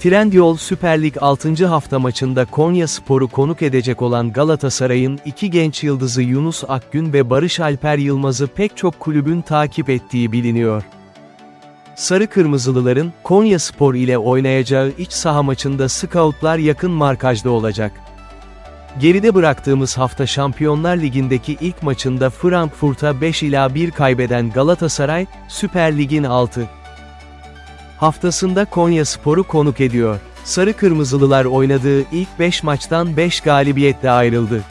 Trendyol Süper Lig 6. hafta maçında Konya Spor'u konuk edecek olan Galatasaray'ın iki genç yıldızı Yunus Akgün ve Barış Alper Yılmaz'ı pek çok kulübün takip ettiği biliniyor. Sarı Kırmızılıların, Konya Spor ile oynayacağı iç saha maçında scoutlar yakın markajda olacak. Geride bıraktığımız hafta Şampiyonlar Ligi'ndeki ilk maçında Frankfurt'a 5 ila 1 kaybeden Galatasaray, Süper Lig'in 6. haftasında Konya Spor'u konuk ediyor. Sarı Kırmızılılar oynadığı ilk 5 maçtan 5 galibiyetle ayrıldı.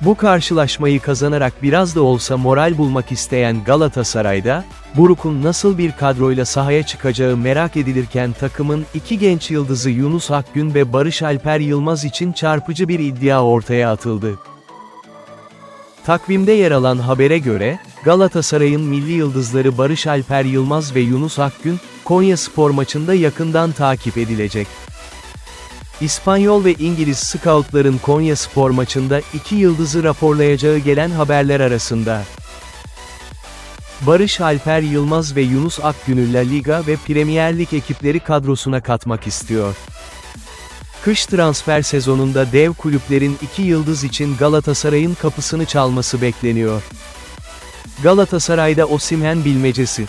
Bu karşılaşmayı kazanarak biraz da olsa moral bulmak isteyen Galatasaray'da, Buruk'un nasıl bir kadroyla sahaya çıkacağı merak edilirken takımın iki genç yıldızı Yunus Akgün ve Barış Alper Yılmaz için çarpıcı bir iddia ortaya atıldı. Takvimde yer alan habere göre, Galatasaray'ın milli yıldızları Barış Alper Yılmaz ve Yunus Akgün, Konya spor maçında yakından takip edilecek. İspanyol ve İngiliz scoutların Konya spor maçında iki yıldızı raporlayacağı gelen haberler arasında. Barış Alper Yılmaz ve Yunus Akgün'ü La Liga ve Premier Lig ekipleri kadrosuna katmak istiyor. Kış transfer sezonunda dev kulüplerin iki yıldız için Galatasaray'ın kapısını çalması bekleniyor. Galatasaray'da Osimhen bilmecesi.